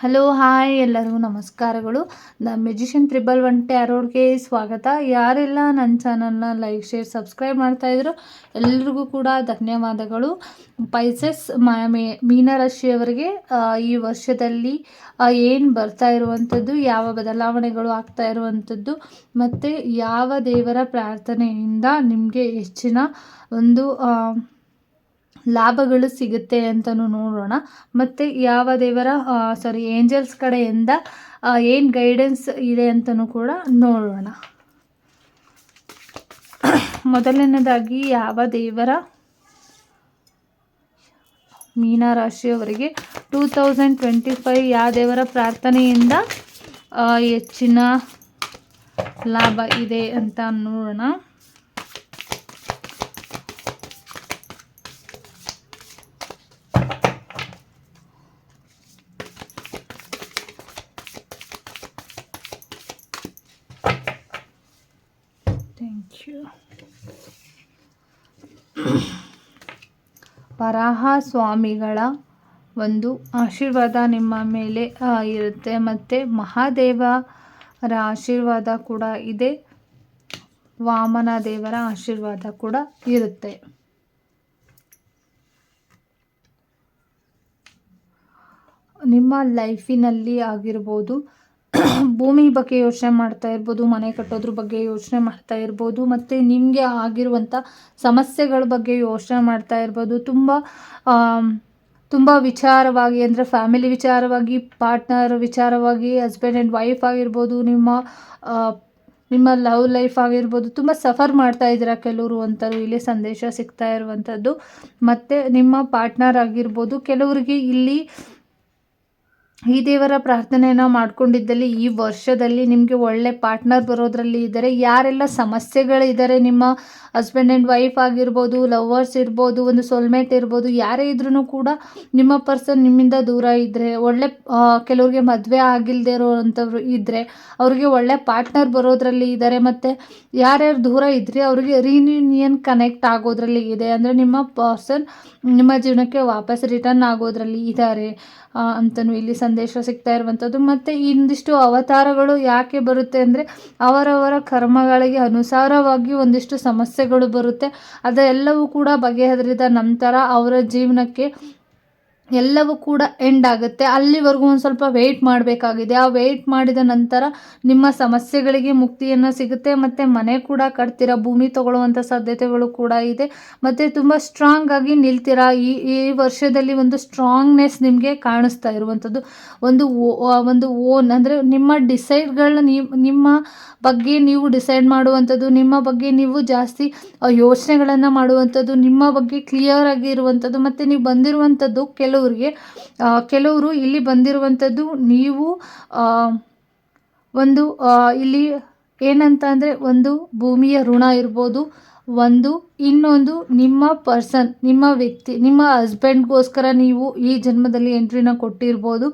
Hello hi ಎಲ್ಲರಿಗೂ ನಮಸ್ಕಾರಗಳು. The magician triple one ಟ್ಯಾರೋಡ್ಗೆ ಸ್ವಾಗತ. ಯಾರೆಲ್ಲ ನನ್ನ ಚಾನಲ್ನ ಲೈಕ್ ಶೇರ್ ಸಬ್ಸ್ಕ್ರೈಬ್ ಮಾಡ್ತಾ ಇದ್ರು ಎಲ್ರಿಗೂ ಕೂಡ ಧನ್ಯವಾದಗಳು. ಪೈಸಸ್ ಮೇ ಮೀನರಾಶಿಯವರಿಗೆ ಈ ವರ್ಷದಲ್ಲಿ ಏನು ಬರ್ತಾ ಇರುವಂಥದ್ದು ಯಾವ ಬದಲಾವಣೆಗಳು ಆಗ್ತಾ ಇರುವಂಥದ್ದು ಮತ್ತು ಯಾವ ದೇವರ ಪ್ರಾರ್ಥನೆಯಿಂದ ನಿಮಗೆ ಹೆಚ್ಚಿನ ಒಂದು ಲಾಭಗಳು ಸಿಗುತ್ತೆ ಅಂತಲೂ ನೋಡೋಣ. ಮತ್ತು ಯಾವ ದೇವರ ಸಾರಿ ಏಂಜಲ್ಸ್ ಕಡೆಯಿಂದ ಏನು ಗೈಡೆನ್ಸ್ ಇದೆ ಅಂತಲೂ ಕೂಡ ನೋಡೋಣ. ಮೊದಲನೇದಾಗಿ ಯಾವ ದೇವರ, ಮೀನರಾಶಿಯವರಿಗೆ ಟೂ ತೌಸಂಡ್ ಟ್ವೆಂಟಿ ಫೈವ್ ಯಾವ ದೇವರ ಪ್ರಾರ್ಥನೆಯಿಂದ ಹೆಚ್ಚಿನ ಲಾಭ ಇದೆ ಅಂತ ನೋಡೋಣ. ಥ್ಯಾಂಕ್ ಯು ವರಾಹ ಸ್ವಾಮಿಗಳ ಒಂದು ಆಶೀರ್ವಾದ ನಿಮ್ಮ ಮೇಲೆ ಇರುತ್ತೆ. ಮತ್ತು ಮಹಾದೇವರ ಆಶೀರ್ವಾದ ಕೂಡ ಇದೆ. ವಾಮನ ದೇವರ ಆಶೀರ್ವಾದ ಕೂಡ ಇರುತ್ತೆ. ನಿಮ್ಮ ಲೈಫಿನಲ್ಲಿ ಆಗಿರ್ಬೋದು ಭೂಮಿ ಬಗ್ಗೆ ಯೋಚನೆ ಮಾಡ್ತಾ ಇರ್ಬೋದು, ಮನೆ ಕಟ್ಟೋದ್ರ ಬಗ್ಗೆ ಯೋಚನೆ ಮಾಡ್ತಾ ಇರ್ಬೋದು, ಮತ್ತು ನಿಮಗೆ ಆಗಿರುವಂಥ ಸಮಸ್ಯೆಗಳ ಬಗ್ಗೆ ಯೋಚನೆ ಮಾಡ್ತಾ ಇರ್ಬೋದು. ತುಂಬ ತುಂಬ ವಿಚಾರವಾಗಿ ಅಂದರೆ ಫ್ಯಾಮಿಲಿ ವಿಚಾರವಾಗಿ ಪಾರ್ಟ್ನರ್ ವಿಚಾರವಾಗಿ ಹಸ್ಬೆಂಡ್ ಆ್ಯಂಡ್ ವೈಫ್ ಆಗಿರ್ಬೋದು, ನಿಮ್ಮ ನಿಮ್ಮ ಲವ್ ಲೈಫ್ ಆಗಿರ್ಬೋದು, ತುಂಬ ಸಫರ್ ಮಾಡ್ತಾ ಇದ್ದೀರಾ ಕೆಲವರು ಅಂತಲೂ ಇಲ್ಲಿ ಸಂದೇಶ ಸಿಗ್ತಾ ಇರುವಂಥದ್ದು ಮತ್ತು ನಿಮ್ಮ ಪಾರ್ಟ್ನರ್ ಆಗಿರ್ಬೋದು, ಕೆಲವರಿಗೆ ಇಲ್ಲಿ ಈ ದೇವರ ಪ್ರಾರ್ಥನೆಯನ್ನು ಮಾಡ್ಕೊಂಡಿದ್ದಲ್ಲಿ ಈ ವರ್ಷದಲ್ಲಿ ನಿಮಗೆ ಒಳ್ಳೆ ಪಾರ್ಟ್ನರ್ ಬರೋದ್ರಲ್ಲಿ ಇದ್ದಾರೆ ಯಾರೆಲ್ಲ ಸಮಸ್ಯೆಗಳಿದ್ದಾರೆ ನಿಮ್ಮ ಹಸ್ಬೆಂಡ್ ಆ್ಯಂಡ್ ವೈಫ್ ಆಗಿರ್ಬೋದು ಲವರ್ಸ್ ಇರ್ಬೋದು, ಒಂದು ಸೋಲ್ಮೇಟ್ ಇರ್ಬೋದು, ಯಾರೇ ಇದ್ರೂ ಕೂಡ ನಿಮ್ಮ ಪರ್ಸನ್ ನಿಮ್ಮಿಂದ ದೂರ ಇದ್ದರೆ, ಒಳ್ಳೆ ಕೆಲವ್ರಿಗೆ ಮದುವೆ ಆಗಿಲ್ಲದೆ ಇರೋವಂಥವ್ರು ಇದ್ದರೆ ಅವರಿಗೆ ಒಳ್ಳೆ ಪಾರ್ಟ್ನರ್ ಬರೋದ್ರಲ್ಲಿ ಇದ್ದಾರೆ ಮತ್ತು ಯಾರ್ಯಾರು ದೂರ ಇದ್ದರೆ ಅವರಿಗೆ ರೀಯೂನಿಯನ್ ಕನೆಕ್ಟ್ ಆಗೋದ್ರಲ್ಲಿ ಇದೆ. ಅಂದರೆ ನಿಮ್ಮ ಪರ್ಸನ್ ನಿಮ್ಮ ಜೀವನಕ್ಕೆ ವಾಪಸ್ ರಿಟರ್ನ್ ಆಗೋದ್ರಲ್ಲಿ ಇದ್ದಾರೆ ಅಂತಲೂ ಇಲ್ಲಿ ಸಂದೇಶ ಸಿಗ್ತಾ ಇರುವಂಥದ್ದು. ಮತ್ತು ಇಂದಿಷ್ಟು ಅವತಾರಗಳು ಯಾಕೆ ಬರುತ್ತೆ ಅಂದರೆ ಅವರವರ ಕರ್ಮಗಳಿಗೆ ಅನುಸಾರವಾಗಿ ಒಂದಿಷ್ಟು ಸಮಸ್ಯೆಗಳು ಬರುತ್ತೆ. ಅದೆಲ್ಲವೂ ಕೂಡ ಬಗೆಹರಿದ ನಂತರ ಅವರ ಜೀವನಕ್ಕೆ ಎಲ್ಲವೂ ಕೂಡ ಎಂಡ್ ಆಗುತ್ತೆ. ಅಲ್ಲಿವರೆಗೂ ಒಂದು ಸ್ವಲ್ಪ ವೆಯ್ಟ್ ಮಾಡಬೇಕಾಗಿದೆ. ಆ ವೆಯ್ಟ್ ಮಾಡಿದ ನಂತರ ನಿಮ್ಮ ಸಮಸ್ಯೆಗಳಿಗೆ ಮುಕ್ತಿಯನ್ನು ಸಿಗುತ್ತೆ. ಮತ್ತು ಮನೆ ಕೂಡ ಕಟ್ತೀರಾ? ಭೂಮಿ ತಗೊಳ್ಳುವಂಥ ಸಾಧ್ಯತೆಗಳು ಕೂಡ ಇದೆ. ಮತ್ತು ತುಂಬ ಸ್ಟ್ರಾಂಗ್ ಆಗಿ ನಿಲ್ತೀರಾ? ಈ ಈ ವರ್ಷದಲ್ಲಿ ಒಂದು ಸ್ಟ್ರಾಂಗ್ನೆಸ್ ನಿಮಗೆ ಕಾಣಿಸ್ತಾ ಇರುವಂಥದ್ದು ಒಂದು ಒಂದು ಓನ್ ಅಂದರೆ ನಿಮ್ಮ ಡಿಸೈಡ್ಗಳನ್ನ ನಿಮ್ಮ ಬಗ್ಗೆ ನೀವು ಡಿಸೈಡ್ ಮಾಡುವಂಥದ್ದು ನಿಮ್ಮ ಬಗ್ಗೆ ನೀವು ಜಾಸ್ತಿ ಯೋಚನೆಗಳನ್ನು ಮಾಡುವಂಥದ್ದು ನಿಮ್ಮ ಬಗ್ಗೆ ಕ್ಲಿಯರ್ ಆಗಿ ಇರುವಂಥದ್ದು ಮತ್ತು ನೀವು ಬಂದಿರುವಂಥದ್ದು ಕೆಲವರಿಗೆ ಕೆಲವರು ಇಲ್ಲಿ ಬಂದಿರುವಂಥದ್ದು ನೀವು ಒಂದು ಇಲ್ಲಿ ಏನಂತ ಅಂದರೆ ಒಂದು ಭೂಮಿಯ ಋಣ ಇರ್ಬೋದು, ಒಂದು, ಇನ್ನೊಂದು ನಿಮ್ಮ ಪರ್ಸನ್ ನಿಮ್ಮ ವ್ಯಕ್ತಿ, ನಿಮ್ಮ ಹಸ್ಬೆಂಡ್ಗೋಸ್ಕರ ನೀವು ಈ ಜನ್ಮದಲ್ಲಿ ಎಂಟ್ರಿನ ಕೊಟ್ಟಿರ್ಬೋದು.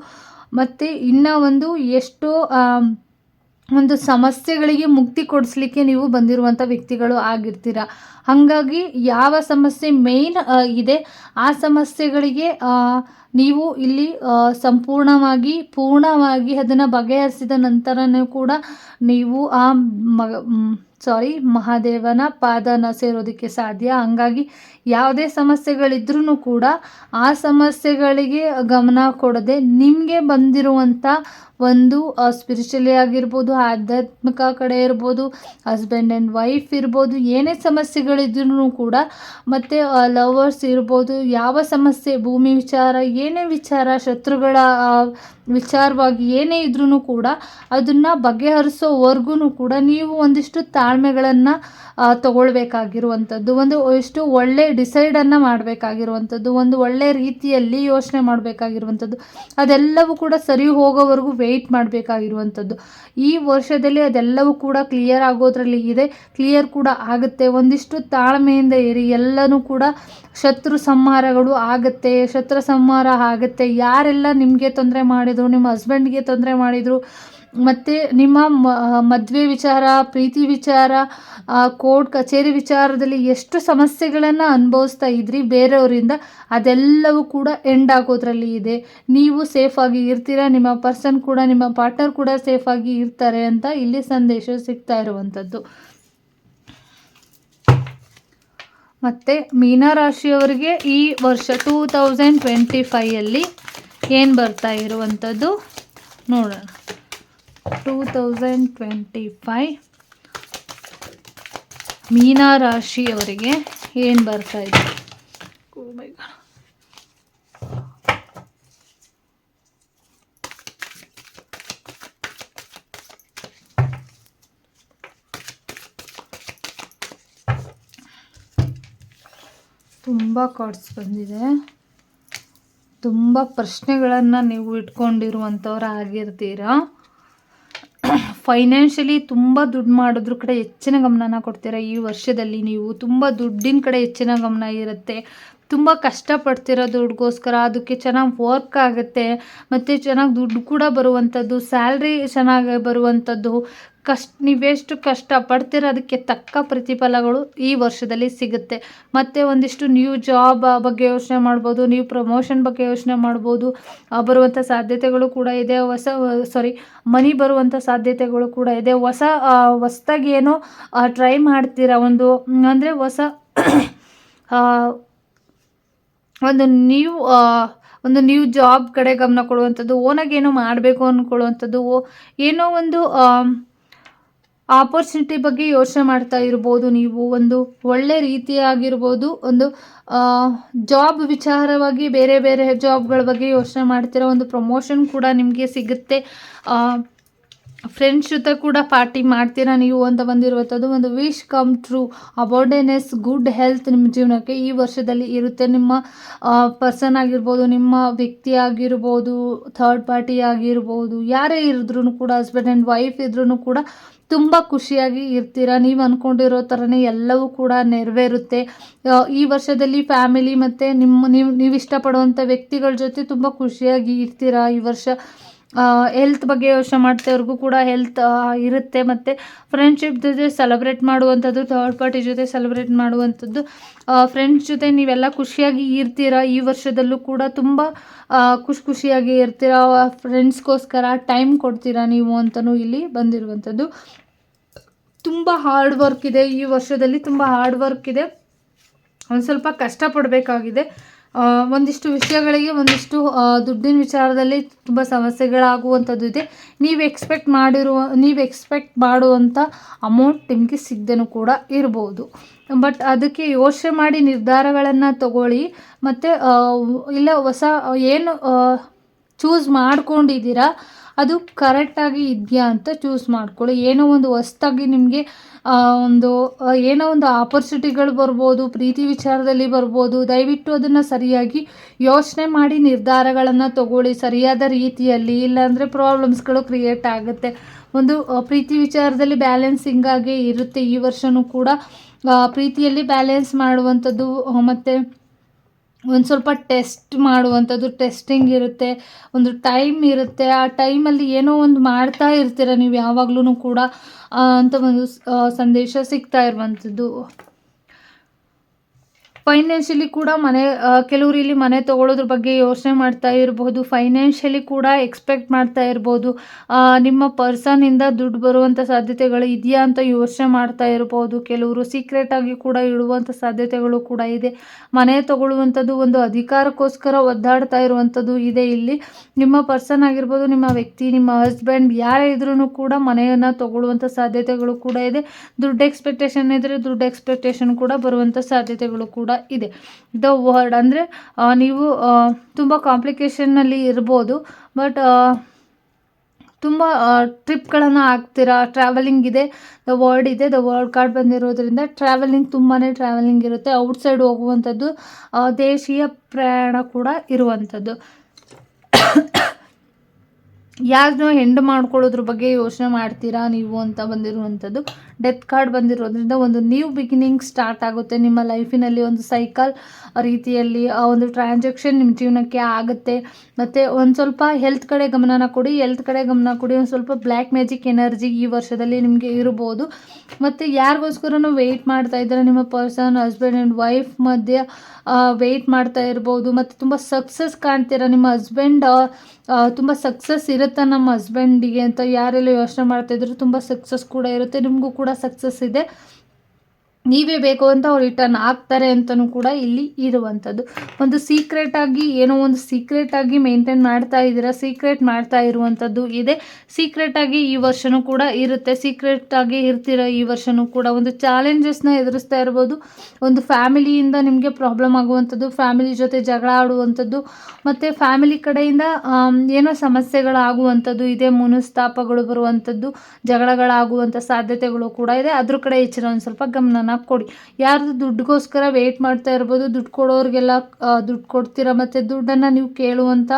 ಮತ್ತು ಇನ್ನೂ ಒಂದು ಎಷ್ಟೋ ಒಂದು ಸಮಸ್ಯೆಗಳಿಗೆ ಮುಕ್ತಿ ಕೊಡಿಸ್ಲಿಕ್ಕೆ ನೀವು ಬಂದಿರುವಂಥ ವ್ಯಕ್ತಿಗಳು ಆಗಿರ್ತೀರ. ಹಾಗಾಗಿ ಯಾವ ಸಮಸ್ಯೆ ಮೇಯ್ನ್ ಇದೆ, ಆ ಸಮಸ್ಯೆಗಳಿಗೆ ನೀವು ಇಲ್ಲಿ ಸಂಪೂರ್ಣವಾಗಿ, ಪೂರ್ಣವಾಗಿ ಅದನ್ನು ಬಗೆಹರಿಸಿದ ನಂತರನೂ ಕೂಡ ನೀವು ಆ ಮಗ ಸಾರಿ ಮಹಾದೇವನ ಪಾದನ ಸೇರೋದಕ್ಕೆ ಸಾಧ್ಯ. ಹಂಗಾಗಿ ಯಾವುದೇ ಸಮಸ್ಯೆಗಳಿದ್ರೂ ಕೂಡ ಆ ಸಮಸ್ಯೆಗಳಿಗೆ ಗಮನ ಕೊಡದೆ ನಿಮಗೆ ಬಂದಿರುವಂಥ ಒಂದು ಸ್ಪಿರಿಚುಲಿ ಆಗಿರ್ಬೋದು, ಆಧ್ಯಾತ್ಮಿಕ ಕಡೆ ಇರ್ಬೋದು ಹಸ್ಬೆಂಡ್ ಆ್ಯಂಡ್ ವೈಫ್ ಇರ್ಬೋದು, ಏನೇ ಸಮಸ್ಯೆಗಳಿದ್ರೂ ಕೂಡ ಮತ್ತು ಲವರ್ಸ್ ಇರ್ಬೋದು, ಯಾವ ಸಮಸ್ಯೆ, ಭೂಮಿ ವಿಚಾರ ಏನೇ ವಿಚಾರ, ಶತ್ರುಗಳ ವಿಚಾರವಾಗಿ ಏನೇ ಇದ್ರೂ ಕೂಡ ಅದನ್ನು ಬಗೆಹರಿಸೋವರೆಗೂ ಕೂಡ ನೀವು ಒಂದಿಷ್ಟು ತಾಳ್ಮೆಗಳನ್ನು ತಗೊಳ್ಬೇಕಾಗಿರುವಂಥದ್ದು. ಒಂದು ಎಷ್ಟು ಒಳ್ಳೆ ಡಿಸೈಡನ್ನು ಮಾಡಬೇಕಾಗಿರುವಂಥದ್ದು. ಒಂದು ಒಳ್ಳೆ ರೀತಿಯಲ್ಲಿ ಯೋಚನೆ ಮಾಡಬೇಕಾಗಿರುವಂಥದ್ದು. ಅದೆಲ್ಲವೂ ಕೂಡ ಸರಿ ಹೋಗೋವರೆಗೂ ವೆಯ್ಟ್ ಮಾಡಬೇಕಾಗಿರುವಂಥದ್ದು. ಈ ವರ್ಷದಲ್ಲಿ ಅದೆಲ್ಲವೂ ಕೂಡ ಕ್ಲಿಯರ್ ಆಗೋದ್ರಲ್ಲಿ ಇದೆ. ಕ್ಲಿಯರ್ ಕೂಡ ಆಗುತ್ತೆ. ಒಂದಿಷ್ಟು ತಾಳ್ಮೆಯಿಂದ ಇರಿ. ಎಲ್ಲನೂ ಕೂಡ ಶತ್ರು ಸಂಹಾರಗಳು ಆಗುತ್ತೆ. ಶತ್ರು ಸಂಹಾರ ಆಗುತ್ತೆ. ಯಾರೆಲ್ಲ ನಿಮಗೆ ತೊಂದರೆ ಮಾಡಿದರು, ನಿಮ್ಮ ಹಸ್ಬೆಂಡ್ಗೆ ತೊಂದರೆ ಮಾಡಿದರು, ಮತ್ತು ನಿಮ್ಮ ಮದುವೆ ವಿಚಾರ, ಪ್ರೀತಿ ವಿಚಾರ ಕೋರ್ಟ್ ಕಚೇರಿ ವಿಚಾರದಲ್ಲಿ ಎಷ್ಟು ಸಮಸ್ಯೆಗಳನ್ನು ಅನುಭವಿಸ್ತಾ ಇದ್ರಿ ಬೇರೆಯವರಿಂದ, ಅದೆಲ್ಲವೂ ಕೂಡ ಎಂಡ್ ಆಗೋದ್ರಲ್ಲಿ ಇದೆ. ನೀವು ಸೇಫಾಗಿ ಇರ್ತೀರಾ, ನಿಮ್ಮ ಪರ್ಸನ್ ಕೂಡ, ನಿಮ್ಮ ಪಾರ್ಟ್ನರ್ ಕೂಡ ಸೇಫಾಗಿ ಇರ್ತಾರೆ ಅಂತ ಇಲ್ಲಿ ಸಂದೇಶ ಸಿಗ್ತಾ ಇರುವಂಥದ್ದು. ಮತ್ತು ಮೀನರಾಶಿಯವರಿಗೆ ಈ ವರ್ಷ ಟೂ ತೌಸಂಡ್ ಟ್ವೆಂಟಿ ಫೈಯಲ್ಲಿ ಏನು ಬರ್ತಾ ಇರುವಂಥದ್ದು ನೋಡೋಣ. ಟೂ ತೌಸಂಡ್ ಟ್ವೆಂಟಿ ಫೈ ಮೀನಾ ರಾಶಿಯವರಿಗೆ ಏನು ಬರ್ತಾ ತುಂಬ ಕಾರ್ಡ್ಸ್ ಬಂದಿದೆ. ತುಂಬ ಪ್ರಶ್ನೆಗಳನ್ನು ನೀವು ಇಟ್ಕೊಂಡಿರುವಂಥವ್ರು ಆಗಿರ್ತೀರ ಫೈನಾನ್ಷಿಯಲಿ ತುಂಬ ದುಡ್ಡು ಮಾಡೋದ್ರ ಕಡೆ ಹೆಚ್ಚಿನ ಗಮನನ ಕೊಡ್ತೀರಾ. ಈ ವರ್ಷದಲ್ಲಿ ನೀವು ತುಂಬ ದುಡ್ಡಿನ ಕಡೆ ಹೆಚ್ಚಿನ ಗಮನ ಇರುತ್ತೆ. ತುಂಬ ಕಷ್ಟಪಡ್ತಿರೋ ದುಡ್ಡುಗೋಸ್ಕರ. ಅದಕ್ಕೆ ಚೆನ್ನಾಗಿ ವರ್ಕ್ ಆಗುತ್ತೆ. ಮತ್ತು ಚೆನ್ನಾಗಿ ದುಡ್ಡು ಕೂಡ ಬರುವಂಥದ್ದು. ಸ್ಯಾಲ್ರಿ ಚೆನ್ನಾಗಿ ಬರುವಂಥದ್ದು. ಕಷ್ಟ, ನೀವೆಷ್ಟು ಕಷ್ಟ ಪಡ್ತೀರ ಅದಕ್ಕೆ ತಕ್ಕ ಪ್ರತಿಫಲಗಳು ಈ ವರ್ಷದಲ್ಲಿ ಸಿಗುತ್ತೆ. ಮತ್ತು ಒಂದಿಷ್ಟು ನ್ಯೂ ಜಾಬ್ ಬಗ್ಗೆ ಯೋಚನೆ ಮಾಡ್ಬೋದು ನೀವು ಪ್ರಮೋಷನ್ ಬಗ್ಗೆ ಯೋಚನೆ ಮಾಡ್ಬೋದು ಬರುವಂಥ ಸಾಧ್ಯತೆಗಳು ಕೂಡ ಇದೆ, ಹೊಸ ಸಾರಿ ಮನಿ ಬರುವಂಥ ಸಾಧ್ಯತೆಗಳು ಕೂಡ ಇದೆ. ಹೊಸ ಹೊಸ್ದಾಗಿ ಏನೋ ಟ್ರೈ ಮಾಡ್ತೀರಾ ಒಂದು, ಅಂದರೆ ಹೊಸ ಒಂದು ನ್ಯೂ ಒಂದು ನ್ಯೂ ಜಾಬ್ ಕಡೆ ಗಮನ ಕೊಡುವಂಥದ್ದು, ಓನಾಗಿ ಏನೋ ಮಾಡಬೇಕು ಅಂದ್ಕೊಳ್ಳುವಂಥದ್ದು ಏನೋ ಒಂದು ಆಪರ್ಚುನಿಟಿ ಬಗ್ಗೆ ಯೋಚನೆ ಮಾಡ್ತಾ ಇರ್ಬೋದು ನೀವು, ಒಂದು ಒಳ್ಳೆ ರೀತಿಯಾಗಿರ್ಬೋದು, ಒಂದು ಜಾಬ್ ವಿಚಾರವಾಗಿ ಬೇರೆ ಬೇರೆ ಜಾಬ್ಗಳ ಬಗ್ಗೆ ಯೋಚನೆ ಮಾಡ್ತೀರಾ ಒಂದು ಪ್ರಮೋಷನ್ ಕೂಡ ನಿಮಗೆ ಸಿಗುತ್ತೆ. ಫ್ರೆಂಡ್ಸ್ ಜೊತೆ ಕೂಡ ಪಾರ್ಟಿ ಮಾಡ್ತೀರಾ ನೀವು ಅಂತ ಬಂದಿರುವಂಥದ್ದು ಒಂದು wish come true abundance good health ನಿಮ್ಮ ಜೀವನಕ್ಕೆ ಈ ವರ್ಷದಲ್ಲಿ ಇರುತ್ತೆ. ನಿಮ್ಮ ಪರ್ಸನ್ ಆಗಿರ್ಬೋದು, ನಿಮ್ಮ ವ್ಯಕ್ತಿ ಆಗಿರ್ಬೋದು ಥರ್ಡ್ ಪಾರ್ಟಿ ಆಗಿರ್ಬೋದು, ಯಾರೇ ಇರಿದ್ರೂ ಕೂಡ ಹಸ್ಬೆಂಡ್ ಆ್ಯಂಡ್ ವೈಫ್ ಇದ್ರೂ ಕೂಡ ತುಂಬ ಖುಷಿಯಾಗಿ ಇರ್ತೀರ? ನೀವು ಅಂದ್ಕೊಂಡಿರೋ ಥರನೇ ಎಲ್ಲವೂ ಕೂಡ ನೆರವೇರುತ್ತೆ. ಈ ವರ್ಷದಲ್ಲಿ ಫ್ಯಾಮಿಲಿ ಮತ್ತು ನಿಮ್ಮ, ನೀವು ನೀವು ಇಷ್ಟಪಡುವಂಥ ವ್ಯಕ್ತಿಗಳ ಜೊತೆ ತುಂಬ ಖುಷಿಯಾಗಿ ಇರ್ತೀರ ಈ ವರ್ಷ? ಹೆಲ್ತ್ ಬಗ್ಗೆ ಯೋಚನೆ ಮಾಡ್ತೇವ್ರಿಗೂ ಕೂಡ ಹೆಲ್ತ್ ಇರುತ್ತೆ ಮತ್ತು ಫ್ರೆಂಡ್ಶಿಪ್ ಜೊತೆ ಸೆಲೆಬ್ರೇಟ್ ಮಾಡುವಂಥದ್ದು ಥರ್ಡ್ ಪಾರ್ಟಿ ಜೊತೆ ಸೆಲೆಬ್ರೇಟ್ ಮಾಡುವಂಥದ್ದು. ಫ್ರೆಂಡ್ಸ್ ಜೊತೆ ನೀವೆಲ್ಲ ಖುಷಿಯಾಗಿ ಇರ್ತೀರ? ಈ ವರ್ಷದಲ್ಲೂ ಕೂಡ ತುಂಬ ಖುಷಿ ಖುಷಿಯಾಗಿ ಇರ್ತೀರ? ಫ್ರೆಂಡ್ಸ್ಗೋಸ್ಕರ ಟೈಮ್ ಕೊಡ್ತೀರಾ ನೀವು ಅಂತಲೂ ಇಲ್ಲಿ ಬಂದಿರುವಂಥದ್ದು. ತುಂಬ ಹಾರ್ಡ್ ವರ್ಕ್ ಇದೆ ಈ ವರ್ಷದಲ್ಲಿ, ತುಂಬ ಹಾರ್ಡ್ ವರ್ಕ್ ಇದೆ. ಒಂದು ಸ್ವಲ್ಪ ಕಷ್ಟಪಡಬೇಕಾಗಿದೆ. ಒಂದಿಷ್ಟು ವಿಷಯಗಳಿಗೆ ಒಂದಿಷ್ಟು ದುಡ್ಡಿನ ವಿಚಾರದಲ್ಲಿ ತುಂಬ ಸಮಸ್ಯೆಗಳಾಗುವಂಥದ್ದು ಇದೆ. ನೀವು ಎಕ್ಸ್ಪೆಕ್ಟ್ ಮಾಡಿರುವ, ನೀವು ಎಕ್ಸ್ಪೆಕ್ಟ್ ಮಾಡುವಂಥ ಅಮೌಂಟ್ ನಿಮಗೆ ಸಿಗದೇನೂ ಕೂಡ ಇರ್ಬೋದು. ಬಟ್ ಅದಕ್ಕೆ ಯೋಚನೆ ಮಾಡಿ ನಿರ್ಧಾರಗಳನ್ನು ತಗೊಳ್ಳಿ. ಮತ್ತು ಇಲ್ಲ ಹೊಸ, ಏನು ಚೂಸ್ ಮಾಡ್ಕೊಂಡಿದ್ದೀರಾ ಅದು ಕರೆಕ್ಟಾಗಿ ಇದೆಯಾ ಅಂತ ಚೂಸ್ ಮಾಡ್ಕೊಳ್ಳಿ. ಏನೋ ಒಂದು ಹೊಸ್ದಾಗಿ ನಿಮಗೆ ಒಂದು ಏನೋ ಒಂದು ಆಪರ್ಚುನಿಟಿಗಳು ಬರ್ಬೋದು, ಪ್ರೀತಿ ವಿಚಾರದಲ್ಲಿ ಬರ್ಬೋದು. ದಯವಿಟ್ಟು ಅದನ್ನು ಸರಿಯಾಗಿ ಯೋಚನೆ ಮಾಡಿ ನಿರ್ಧಾರಗಳನ್ನು ತಗೊಳ್ಳಿ ಸರಿಯಾದ ರೀತಿಯಲ್ಲಿ. ಇಲ್ಲಾಂದರೆ ಪ್ರಾಬ್ಲಮ್ಸ್ಗಳು ಕ್ರಿಯೇಟ್ ಆಗುತ್ತೆ. ಒಂದು ಪ್ರೀತಿ ವಿಚಾರದಲ್ಲಿ ಬ್ಯಾಲೆನ್ಸಿಂಗ್ ಆಗಿ ಇರುತ್ತೆ. ಈ ವರ್ಷವೂ ಕೂಡ ಪ್ರೀತಿಯಲ್ಲಿ ಬ್ಯಾಲೆನ್ಸ್ ಮಾಡುವಂಥದ್ದು ಮತ್ತು ಒಂದು ಸ್ವಲ್ಪ ಟೆಸ್ಟ್ ಮಾಡುವಂಥದ್ದು ಟೆಸ್ಟಿಂಗ್ ಇರುತ್ತೆ, ಒಂದು ಟೈಮ್ ಇರುತ್ತೆ. ಆ ಟೈಮಲ್ಲಿ ಏನೋ ಒಂದು ಮಾಡ್ತಾ ಇರ್ತೀರ ನೀವು ಯಾವಾಗ್ಲೂ ಕೂಡ ಅಂತ ಒಂದು ಸಂದೇಶ ಸಿಗ್ತಾ ಇರುವಂಥದ್ದು. ಫೈನಾನ್ಷಿಯಲಿ ಕೂಡ ಮನೆ ಕೆಲವರು ಇಲ್ಲಿ ಮನೆ ತೊಗೊಳೋದ್ರ ಬಗ್ಗೆ ಯೋಚನೆ ಮಾಡ್ತಾ ಇರಬಹುದು ಫೈನಾನ್ಷಿಯಲಿ ಕೂಡ ಎಕ್ಸ್ಪೆಕ್ಟ್ ಮಾಡ್ತಾ ಇರ್ಬೋದು. ನಿಮ್ಮ ಪರ್ಸನ್ನಿಂದ ದುಡ್ಡು ಬರುವಂಥ ಸಾಧ್ಯತೆಗಳು ಇದೆಯಾ ಅಂತ ಯೋಚನೆ ಮಾಡ್ತಾ ಇರ್ಬೋದು. ಕೆಲವರು ಸೀಕ್ರೆಟಾಗಿ ಕೂಡ ಇಡುವಂಥ ಸಾಧ್ಯತೆಗಳು ಕೂಡ ಇದೆ. ಮನೆ ತಗೊಳ್ಳುವಂಥದ್ದು ಒಂದು ಅಧಿಕಾರಕ್ಕೋಸ್ಕರ ಒದ್ದಾಡ್ತಾ ಇರುವಂಥದ್ದು ಇದೆ ಇಲ್ಲಿ. ನಿಮ್ಮ ಪರ್ಸನ್ ಆಗಿರ್ಬೋದು, ನಿಮ್ಮ ವ್ಯಕ್ತಿ, ನಿಮ್ಮ ಹಸ್ಬೆಂಡ್ ಯಾರೇ ಇದ್ರೂ ಕೂಡ ಮನೆಯನ್ನು ತಗೊಳ್ಳುವಂಥ ಸಾಧ್ಯತೆಗಳು ಕೂಡ ಇದೆ. ದುಡ್ಡು ಎಕ್ಸ್ಪೆಕ್ಟೇಷನ್ ಇದ್ದರೆ ದುಡ್ಡು ಎಕ್ಸ್ಪೆಕ್ಟೇಷನ್ ಕೂಡ ಬರುವಂಥ ಸಾಧ್ಯತೆಗಳು ಕೂಡ ಇದೆ. ದ ವರ್ಡ್ ಅಂದರೆ ನೀವು ತುಂಬ ಕಾಂಪ್ಲಿಕೇಶನ್ನಲ್ಲಿ ಇರ್ಬೋದು ಬಟ್ ತುಂಬ ಟ್ರಿಪ್ಗಳನ್ನು ಹಾಕ್ತೀರಾ ಟ್ರಾವೆಲಿಂಗ್ ಇದೆ ದ ವರ್ಡ್ ಇದೆ ದ ವರ್ಡ್ ಕಾರ್ಡ್ ಬಂದಿರೋದ್ರಿಂದ ಟ್ರಾವೆಲಿಂಗ್ ತುಂಬಾ ಟ್ರಾವೆಲಿಂಗ್ ಇರುತ್ತೆ. ಔಟ್ಸೈಡ್ ಹೋಗುವಂಥದ್ದು ದೇಶೀಯ ಪ್ರಯಾಣ ಕೂಡ ಇರುವಂಥದ್ದು. ಯಾರನ್ನೋ ಹೆಂಡು ಮಾಡ್ಕೊಳ್ಳೋದ್ರ ಬಗ್ಗೆ ಯೋಚನೆ ಮಾಡ್ತೀರಾ ನೀವು ಅಂತ ಬಂದಿರುವಂಥದ್ದು. ಡೆತ್ ಕಾರ್ಡ್ ಬಂದಿರೋದ್ರಿಂದ ಒಂದು ನ್ಯೂ ಬಿಗಿನಿಂಗ್ ಸ್ಟಾರ್ಟ್ ಆಗುತ್ತೆ. ನಿಮ್ಮ ಲೈಫಿನಲ್ಲಿ ಒಂದು ಸೈಕಲ್ ರೀತಿಯಲ್ಲಿ, ಆ, ಒಂದು ಟ್ರಾನ್ಸಾಕ್ಷನ್ ನಿಮ್ಮ ಜೀವನಕ್ಕೆ ಆಗುತ್ತೆ. ಮತ್ತು ಒಂದು ಸ್ವಲ್ಪ ಹೆಲ್ತ್ ಕಡೆ ಗಮನನ ಕೊಡಿ. ಹೆಲ್ತ್ ಕಡೆ ಗಮನ ಕೊಡಿ. ಒಂದು ಸ್ವಲ್ಪ ಬ್ಲ್ಯಾಕ್ ಮ್ಯಾಜಿಕ್ ಎನರ್ಜಿ ಈ ವರ್ಷದಲ್ಲಿ ನಿಮಗೆ ಇರ್ಬೋದು. ಮತ್ತು ಯಾರಿಗೋಸ್ಕರನೂ ವೆಯ್ಟ್ ಮಾಡ್ತಾ ಇದ್ದಾರೆ ನಿಮ್ಮ ಪರ್ಸನ್, ಹಸ್ಬೆಂಡ್ ಆ್ಯಂಡ್ ವೈಫ್ ಮಧ್ಯೆ ವೆಯ್ಟ್ ಮಾಡ್ತಾ ಇರ್ಬೋದು. ಮತ್ತು ತುಂಬ ಸಕ್ಸಸ್ ಕಾಣ್ತೀರಾ ನಿಮ್ಮ ಹಸ್ಬೆಂಡ್? ತುಂಬ ಸಕ್ಸಸ್ ಇರುತ್ತೆ ನಮ್ಮ ಹಸ್ಬೆಂಡಿಗೆ ಅಂತ ಯಾರೆಲ್ಲ ಯೋಚನೆ ಮಾಡ್ತಾ ಇದ್ರು ತುಂಬ ಸಕ್ಸಸ್ ಕೂಡ ಇರುತ್ತೆ. ನಿಮಗೂ ಕೂಡ ಸಕ್ಸಸ್ ಇದೆ. ನೀವೇ ಬೇಕು ಅಂತ ಅವ್ರು ರಿಟರ್ನ್ ಆಗ್ತಾರೆ ಅಂತಲೂ ಕೂಡ ಇಲ್ಲಿ ಇರುವಂಥದ್ದು. ಒಂದು ಸೀಕ್ರೆಟ್ ಆಗಿ, ಏನೋ ಒಂದು ಸೀಕ್ರೆಟ್ ಆಗಿ ಮೇಂಟೈನ್ ಮಾಡ್ತಾ ಇದ್ದೀರಾ ಸೀಕ್ರೆಟ್ ಮಾಡ್ತಾ ಇರುವಂಥದ್ದು ಇದೆ. ಸೀಕ್ರೆಟ್ ಆಗಿ ಈ ವರ್ಷನೂ ಕೂಡ ಇರುತ್ತೆ. ಸೀಕ್ರೆಟ್ ಆಗಿ ಇರ್ತೀರ ಈ ವರ್ಷನೂ ಕೂಡ ಒಂದು ಚಾಲೆಂಜಸ್ನ ಎದುರಿಸ್ತಾ ಇರ್ಬೋದು. ಒಂದು ಫ್ಯಾಮಿಲಿಯಿಂದ ನಿಮಗೆ ಪ್ರಾಬ್ಲಮ್ ಆಗುವಂಥದ್ದು ಫ್ಯಾಮಿಲಿ ಜೊತೆ ಜಗಳ ಆಡುವಂಥದ್ದು, ಮತ್ತು ಫ್ಯಾಮಿಲಿ ಕಡೆಯಿಂದ ಏನೋ ಸಮಸ್ಯೆಗಳಾಗುವಂಥದ್ದು, ಇದೆ ಮನಸ್ತಾಪಗಳು ಬರುವಂಥದ್ದು, ಜಗಳಗಳಾಗುವಂಥ ಸಾಧ್ಯತೆಗಳು ಕೂಡ ಇದೆ. ಅದ್ರ ಕಡೆ ಹೆಚ್ಚಿನ ಒಂದು ಸ್ವಲ್ಪ ಗಮನನ ಕೊಡಿ. ಯಾರ್ದು ದುಡ್ಡಿಗೋಸ್ಕರ ವೆಯ್ಟ್ ಮಾಡ್ತಾ ಇರ್ಬೋದು ದುಡ್ಡು ಕೊಡೋರಿಗೆಲ್ಲ ದುಡ್ಡು ಕೊಡ್ತೀರಾ? ಮತ್ತು ದುಡ್ಡನ್ನು ನೀವು ಕೇಳುವಂಥ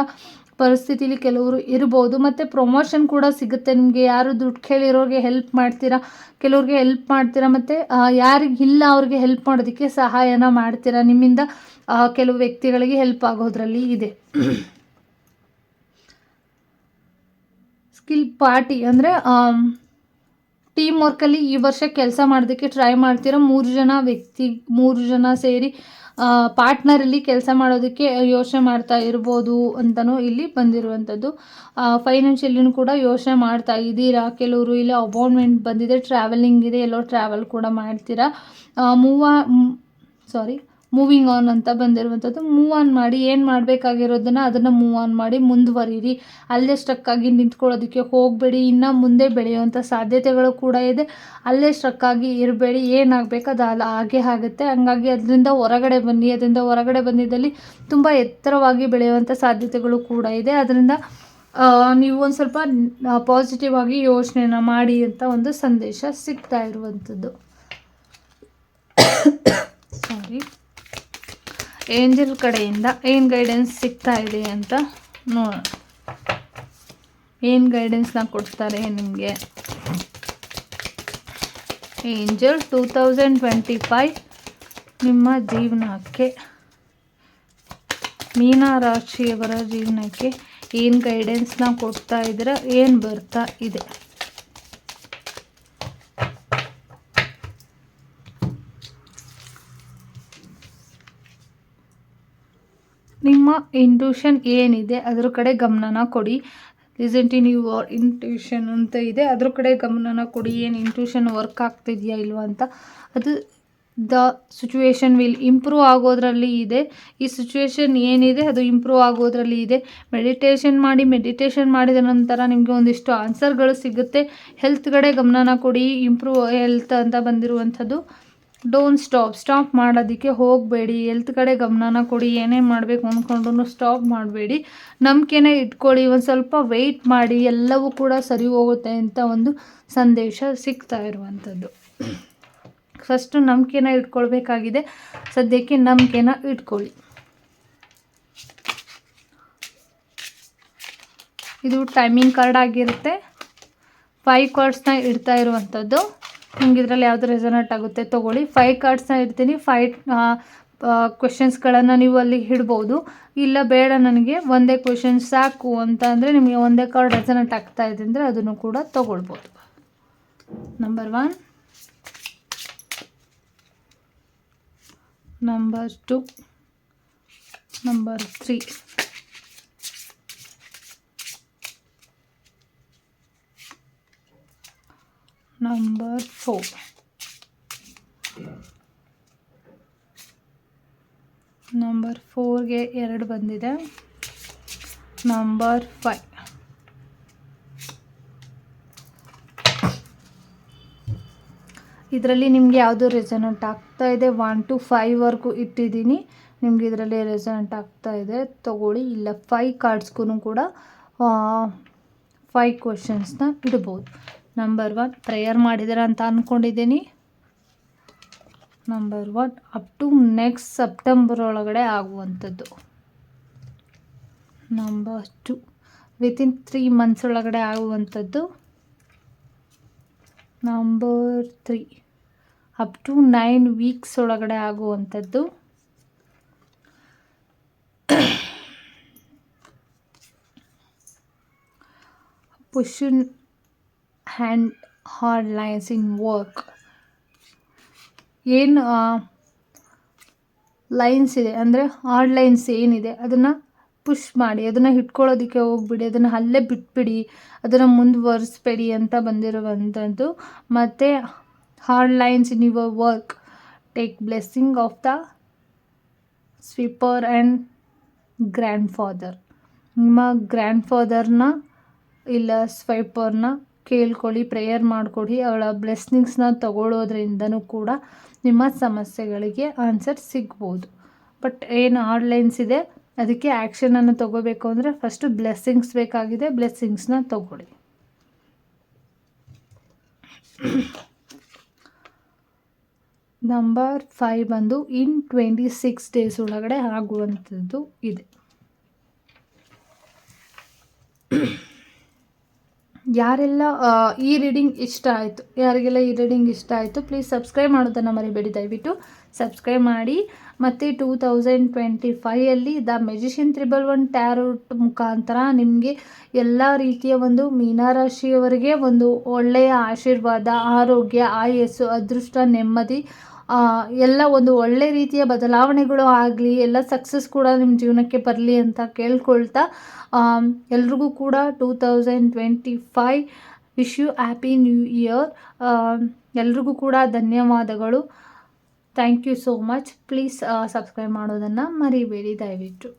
ಪರಿಸ್ಥಿತಿಲಿ ಕೆಲವರು ಇರ್ಬೋದು. ಮತ್ತು ಪ್ರಮೋಷನ್ ಕೂಡ ಸಿಗುತ್ತೆ. ನಿಮಗೆ ಯಾರು ದುಡ್ಡು ಕೇಳಿರೋರಿಗೆ ಹೆಲ್ಪ್ ಮಾಡ್ತೀರಾ? ಕೆಲವ್ರಿಗೆ ಹೆಲ್ಪ್ ಮಾಡ್ತೀರಾ? ಮತ್ತು ಯಾರಿಗಿಲ್ಲ ಅವ್ರಿಗೆ ಹೆಲ್ಪ್ ಮಾಡೋದಕ್ಕೆ ಸಹಾಯನ ಮಾಡ್ತೀರಾ? ನಿಮ್ಮಿಂದ ಕೆಲವು ವ್ಯಕ್ತಿಗಳಿಗೆ ಹೆಲ್ಪ್ ಆಗೋದ್ರಲ್ಲಿ ಇದೆ. ಸ್ಕಿಲ್ ಪಾರ್ಟಿ ಅಂದರೆ ಟೀಮ್ ವರ್ಕಲ್ಲಿ ಈ ವರ್ಷ ಕೆಲಸ ಮಾಡೋದಕ್ಕೆ ಟ್ರೈ ಮಾಡ್ತಿರೋ ಮೂರು ಜನ ವ್ಯಕ್ತಿ, ಮೂರು ಜನ ಸೇರಿ ಪಾರ್ಟ್ನರಲ್ಲಿ ಕೆಲಸ ಮಾಡೋದಕ್ಕೆ ಯೋಚನೆ ಮಾಡ್ತಾ ಇರ್ಬೋದು ಅಂತಲೂ ಇಲ್ಲಿ ಬಂದಿರುವಂಥದ್ದು. ಫೈನಾನ್ಷಿಯಲಿನೂ ಕೂಡ ಯೋಚನೆ ಮಾಡ್ತಾ ಇದ್ದೀರಾ? ಕೆಲವರು ಇಲ್ಲ ಅಪಾಯಿಂಟ್ಮೆಂಟ್ ಬಂದಿದೆ ಟ್ರಾವೆಲಿಂಗ್ ಇದೆ, ಎಲ್ಲೋ ಟ್ರಾವೆಲ್ ಕೂಡ ಮಾಡ್ತೀರಾ? ಮೂವ ಸಾರಿ ಮೂವಿಂಗ್ ಆನ್ ಅಂತ ಬಂದಿರುವಂಥದ್ದು. ಮೂವ್ ಆನ್ ಮಾಡಿ ಏನು ಮಾಡಬೇಕಾಗಿರೋದನ್ನು ಅದನ್ನು ಮೂವ್ ಆನ್ ಮಾಡಿ ಮುಂದುವರಿರಿ ಅಲ್ಲೇ ಸ್ಟ್ರಕ್ ಆಗಿ ನಿಂತ್ಕೊಳ್ಳೋದಕ್ಕೆ ಹೋಗಬೇಡಿ. ಇನ್ನು ಮುಂದೆ ಬೆಳೆಯುವಂಥ ಸಾಧ್ಯತೆಗಳು ಕೂಡ ಇದೆ. ಅಲ್ಲೇ ಸ್ಟ್ರಕ್ ಆಗಿ ಇರಬೇಡಿ. ಏನಾಗಬೇಕು ಅದು ಅಲ್ಲ ಹಾಗೆ ಆಗುತ್ತೆ. ಹಂಗಾಗಿ ಅದರಿಂದ ಹೊರಗಡೆ ಬನ್ನಿ. ಅದರಿಂದ ಹೊರಗಡೆ ಬಂದಿದ್ದಲ್ಲಿ ತುಂಬ ಎತ್ತರವಾಗಿ ಬೆಳೆಯುವಂಥ ಸಾಧ್ಯತೆಗಳು ಕೂಡ ಇದೆ. ಅದರಿಂದ ನೀವು ಒಂದು ಸ್ವಲ್ಪ ಪಾಸಿಟಿವ್ ಆಗಿ ಯೋಚನೆನ ಮಾಡಿ ಅಂತ ಒಂದು ಸಂದೇಶ ಸಿಗ್ತಾ ಇರುವಂಥದ್ದು. ಸಾರಿ ಏಂಜಲ್ ಕಡೆಯಿಂದ ಏನು ಗೈಡೆನ್ಸ್ ಸಿಗ್ತಾ ಇದೆ ಅಂತ ನೋಡೋಣ ಏನು ಗೈಡೆನ್ಸ್ನ ಕೊಡ್ತಾರೆ ನಿಮಗೆ? Angel two thousand twenty five ನಿಮ್ಮ ಜೀವನಕ್ಕೆ, ಮೀನ ರಾಶಿಯವರ ಜೀವನಕ್ಕೆ ಏನು ಗೈಡೆನ್ಸ್ನ ಕೊಡ್ತಾ ಇದ್ರೆ ಏನು ಬರ್ತಾ ಇದೆ? ನಿಮ್ಮ ಇಂಟ್ಯೂಷನ್ ಏನಿದೆ, ಅದ್ರ ಕಡೆ ಗಮನನ ಕೊಡಿ. ಲಿಸನ್ ಯು ಯುವರ್ ಇಂಟ್ಯೂಷನ್ ಅಂತ ಇದೆ, ಅದ್ರ ಕಡೆ ಗಮನನ ಕೊಡಿ. ಏನು ಇಂಟ್ಯೂಷನ್ ವರ್ಕ್ ಆಗ್ತಿದೆಯಾ ಇಲ್ವಾ ಅಂತ. ಅದು ದ ಸಿಚುವೇಶನ್ ವಿಲ್ ಇಂಪ್ರೂವ್ ಆಗೋದ್ರಲ್ಲಿ ಇದೆ. ಈ ಸಿಚುವೇಶನ್ ಏನಿದೆ, ಅದು ಇಂಪ್ರೂವ್ ಆಗೋದ್ರಲ್ಲಿ ಇದೆ. ಮೆಡಿಟೇಷನ್ ಮಾಡಿ ಮೆಡಿಟೇಷನ್ ಮಾಡಿದ ನಂತರ ನಿಮಗೆ ಒಂದಿಷ್ಟು ಆನ್ಸರ್ಗಳು ಸಿಗುತ್ತೆ. ಹೆಲ್ತ್ ಕಡೆ ಗಮನನ ಕೊಡಿ ಇಂಪ್ರೂವ್ ಹೆಲ್ತ್ ಅಂತ ಬಂದಿರುವಂಥದ್ದು. ಡೋಂಟ್ ಸ್ಟಾಪ್ ಸ್ಟಾಪ್ ಮಾಡೋದಕ್ಕೆ ಹೋಗಬೇಡಿ. ಎಲ್ತ್ ಕಡೆ ಗಮನನ ಕೊಡಿ. ಏನೇ ಮಾಡಬೇಕು ಅಂದ್ಕೊಂಡ್ರು ಸ್ಟಾಪ್ ಮಾಡಬೇಡಿ. ನಂಬಿಕೆನೇ ಇಟ್ಕೊಳ್ಳಿ. ಒಂದು ಸ್ವಲ್ಪ ವೆಯ್ಟ್ ಮಾಡಿ. ಎಲ್ಲವೂ ಕೂಡ ಸರಿ ಹೋಗುತ್ತೆ ಅಂತ ಒಂದು ಸಂದೇಶ ಸಿಗ್ತಾ ಇರುವಂಥದ್ದು. ಫಸ್ಟು ನಂಬಿಕೆನ ಇಟ್ಕೊಳ್ಬೇಕಾಗಿದೆ. ಸದ್ಯಕ್ಕೆ ನಂಬಿಕೆನ ಇಟ್ಕೊಳ್ಳಿ. ಇದು ಟೈಮಿಂಗ್ ಕಾರ್ಡ್ ಆಗಿರುತ್ತೆ. ಫೈವ್ ಕಾರ್ಡ್ಸ್ನ ಇಡ್ತಾ ಇರುವಂಥದ್ದು. ನಿಮ್ಗೆ ಇದರಲ್ಲಿ ಯಾವುದು ರೆಸನೇಟ್ ಆಗುತ್ತೆ ತೊಗೊಳ್ಳಿ. ಫೈವ್ ಕಾರ್ಡ್ಸ್ನ ಇಡ್ತೀನಿ. ಫೈವ್ ಕ್ವೆಶನ್ಸ್ಗಳನ್ನು ನೀವು ಅಲ್ಲಿ ಇಡ್ಬೋದು. ಇಲ್ಲ ಬೇಡ ನನಗೆ, ಒಂದೇ ಕ್ವೆಶನ್ ಸಾಕು ಅಂತ ಅಂದರೆ ನಿಮಗೆ ಒಂದೇ ಕಾರ್ಡ್ ರೆಸನೇಟ್ ಆಗ್ತಾ ಇದೆ ಅಂದರೆ ಅದನ್ನು ಕೂಡ ತೊಗೊಳ್ಬೋದು. Number one number two number three number 4 number ಫೋರ್ಗೆ ಎರಡು ಬಂದಿದೆ. ನಂಬರ್ ಫೈವ್ ಇದರಲ್ಲಿ ನಿಮಗೆ ಯಾವುದು ರೆಸನೆಂಟ್ ಆಗ್ತಾ ಇದೆ? ಒನ್ ಟು ಫೈವ್ವರೆಗೂ ಇಟ್ಟಿದ್ದೀನಿ. ನಿಮ್ಗೆ ಇದರಲ್ಲಿ ರೆಸನೆಂಟ್ ಆಗ್ತಾ ಇದೆ. ತಗೊಳ್ಳಿ. ಇಲ್ಲ ಫೈವ್ ಕಾರ್ಡ್ಸ್ಗೂ ಕೂಡ ಫೈವ್ ಕ್ವಶನ್ಸ್ನ ಇಡ್ಬೋದು. ನಂಬರ್ ಒನ್ ಪ್ರೇಯರ್ ಮಾಡಿದ್ದೀರ ಅಂತ ಅಂದ್ಕೊಂಡಿದ್ದೀನಿ number one up to next September ಒಳಗಡೆ ಆಗುವಂಥದ್ದು. Number two within three months ಒಳಗಡೆ ಆಗುವಂಥದ್ದು. Number three up to nine weeks ಒಳಗಡೆ ಆಗುವಂಥದ್ದು. ಪುಷನ್ hand hard lines in work ಏನು ಲೈನ್ಸ್ ಇದೆ? ಅಂದರೆ ಹಾರ್ಡ್ ಲೈನ್ಸ್ ಏನಿದೆ? ಅದನ್ನು ಪುಷ್ ಮಾಡಿ, ಅದನ್ನು ಹಿಡ್ಕೊಳ್ಳೋದಕ್ಕೆ ಹೋಗ್ಬಿಡಿ, ಅದನ್ನು ಅಲ್ಲೇ ಬಿಟ್ಬಿಡಿ, ಅದನ್ನು ಮುಂದುವರಿಸ್ಬೇಡಿ ಅಂತ ಬಂದಿರುವಂಥದ್ದು ಮತ್ತು hard lines in your work take blessing of the sweeper and grandfather ನಿಮ್ಮ ಗ್ರ್ಯಾಂಡ್ ಫಾದರ್ನ ಇಲ್ಲ ಸ್ವೈಪರ್ನ ಕೇಳ್ಕೊಳ್ಳಿ ಪ್ರೇಯರ್ ಮಾಡಿಕೊಡಿ, ಅವಳ ಬ್ಲೆಸ್ಸಿಂಗ್ಸ್ನ ತಗೊಳ್ಳೋದ್ರಿಂದನೂ ಕೂಡ ನಿಮ್ಮ ಸಮಸ್ಯೆಗಳಿಗೆ ಆನ್ಸರ್ ಸಿಗ್ಬೋದು. ಬಟ್ ಏನು ಆನ್ಲೈನ್ಸ್ ಇದೆ, ಅದಕ್ಕೆ ಆ್ಯಕ್ಷನನ್ನು ತಗೋಬೇಕು ಅಂದರೆ ಫಸ್ಟು ಬ್ಲೆಸ್ಸಿಂಗ್ಸ್ ಬೇಕಾಗಿದೆ ಬ್ಲೆಸ್ಸಿಂಗ್ಸ್ನ ತಗೊಳ್ಳಿ. ನಂಬರ್ ಫೈವ್ ಬಂದು ಇನ್ ಟ್ವೆಂಟಿ ಸಿಕ್ಸ್ ಡೇಸ್ ಒಳಗಡೆ ಆಗುವಂಥದ್ದು ಇದೆ. ಯಾರೆಲ್ಲ ಈ ರೀಡಿಂಗ್ ಇಷ್ಟ ಆಯಿತು, ಯಾರಿಗೆಲ್ಲ ಈ ರೀಡಿಂಗ್ ಇಷ್ಟ ಆಯಿತು ಪ್ಲೀಸ್ ಸಬ್ಸ್ಕ್ರೈಬ್ ಮಾಡೋದನ್ನು ಮರಿಬೇಡಿ ದಯವಿಟ್ಟು. ಸಬ್ಸ್ಕ್ರೈಬ್ ಮಾಡಿ. ಮತ್ತು two thousand twenty ಫೈಯಲ್ಲಿ the magician triple one tarot ಮುಖಾಂತರ ನಿಮಗೆ ಎಲ್ಲ ರೀತಿಯ ಒಂದು ಮೀನರಾಶಿಯವರಿಗೆ ಒಂದು ಒಳ್ಳೆಯ ಆಶೀರ್ವಾದ, ಆರೋಗ್ಯ, ಆಯಸ್ಸು, ಅದೃಷ್ಟ, ನೆಮ್ಮದಿ ಎಲ್ಲ ಒಂದು ಒಳ್ಳೆ ರೀತಿಯ ಬದಲಾವಣೆಗಳು ಆಗಲಿ, ಎಲ್ಲ ಸಕ್ಸಸ್ ಕೂಡ ನಿಮ್ಮ ಜೀವನಕ್ಕೆ ಬರಲಿ ಅಂತ ಕೇಳ್ಕೊಳ್ತಾ ಎಲ್ರಿಗೂ ಕೂಡ two thousand twenty five wish you happy new year ಎಲ್ರಿಗೂ ಕೂಡ ಧನ್ಯವಾದಗಳು. Thank you so much please subscribe ಮಾಡೋದನ್ನು ಮರಿಬೇಡಿ ದಯವಿಟ್ಟು.